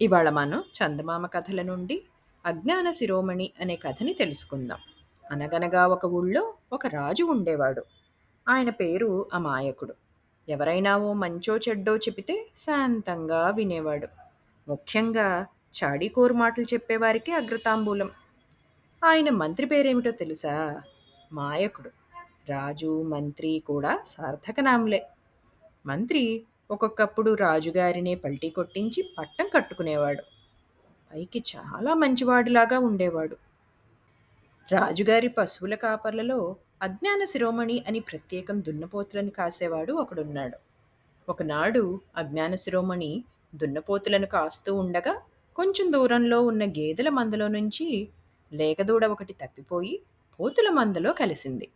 ఇవాళ మనం చందమామ కథల నుండి అజ్ఞాన శిరోమణి అనే కథని తెలుసుకుందాం. అనగనగా ఒక ఊళ్ళో ఒక రాజు ఉండేవాడు. ఆయన పేరు అమాయకుడు. ఎవరైనా ఓ మంచో చెడ్డో చెబితే శాంతంగా వినేవాడు. ముఖ్యంగా చాడీకోరు మాటలు చెప్పేవారికి అగ్రతాంబూలం. ఆయన మంత్రి పేరేమిటో తెలుసా? మాయకుడు. రాజు మంత్రి కూడా సార్థక నామలే మంత్రి ఒక్కొక్కప్పుడు రాజుగారినే పల్టీ కొట్టించి పట్టం కట్టుకునేవాడు. పైకి చాలా మంచివాడిలాగా ఉండేవాడు. రాజుగారి పశువుల కాపర్లలో అజ్ఞాన శిరోమణి అని ప్రత్యేకం దున్నపోతులను కాసేవాడు ఒకడున్నాడు. ఒకనాడు అజ్ఞాన శిరోమణి దున్నపోతులను కాస్తూ ఉండగా కొంచెం దూరంలో ఉన్న గేదెల మందలో నుంచి లేగదూడ ఒకటి తప్పిపోయి పోతుల మందలో కలిసింది.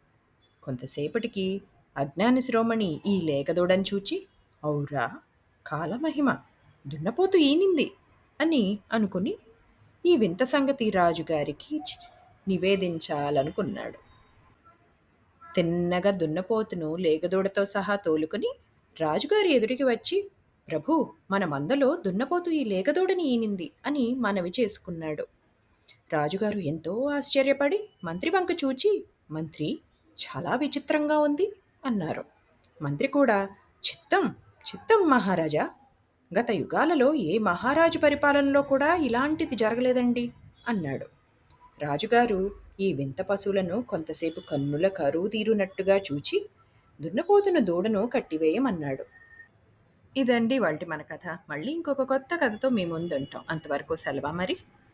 కొంతసేపటికి అజ్ఞాన శిరోమణి ఈ లేగదూడని చూచి ఔరా కాలమహిమ దున్నపోతు ఈనింది అని అనుకుని ఈ వింత సంగతి రాజుగారికి నివేదించాలనుకున్నాడు. తిన్నగా దున్నపోతును లేగదూడతో సహా తోలుకుని రాజుగారి ఎదురికి వచ్చి ప్రభు మన మందలో దున్నపోతు ఈ లేగదూడని ఈనింది అని మనవి చేసుకున్నాడు. రాజుగారు ఎంతో ఆశ్చర్యపడి మంత్రి వంక చూచి మంత్రి చాలా విచిత్రంగా ఉంది అన్నారు. మంత్రి కూడా చిత్తం చిత్తం మహారాజా గత యుగాలలో ఏ మహారాజు పరిపాలనలో కూడా ఇలాంటిది జరగలేదండి అన్నాడు. రాజుగారు ఈ వింత పశువులను కొంతసేపు కన్నుల కరువు తీరునట్టుగా చూచి దున్నపోతున్న దూడను కట్టివేయమన్నాడు. ఇదండి వాళ్ళ మన కథ. మళ్ళీ ఇంకొక కొత్త కథతో మేము ముందుంటాం. అంతవరకు సెలవా మరి?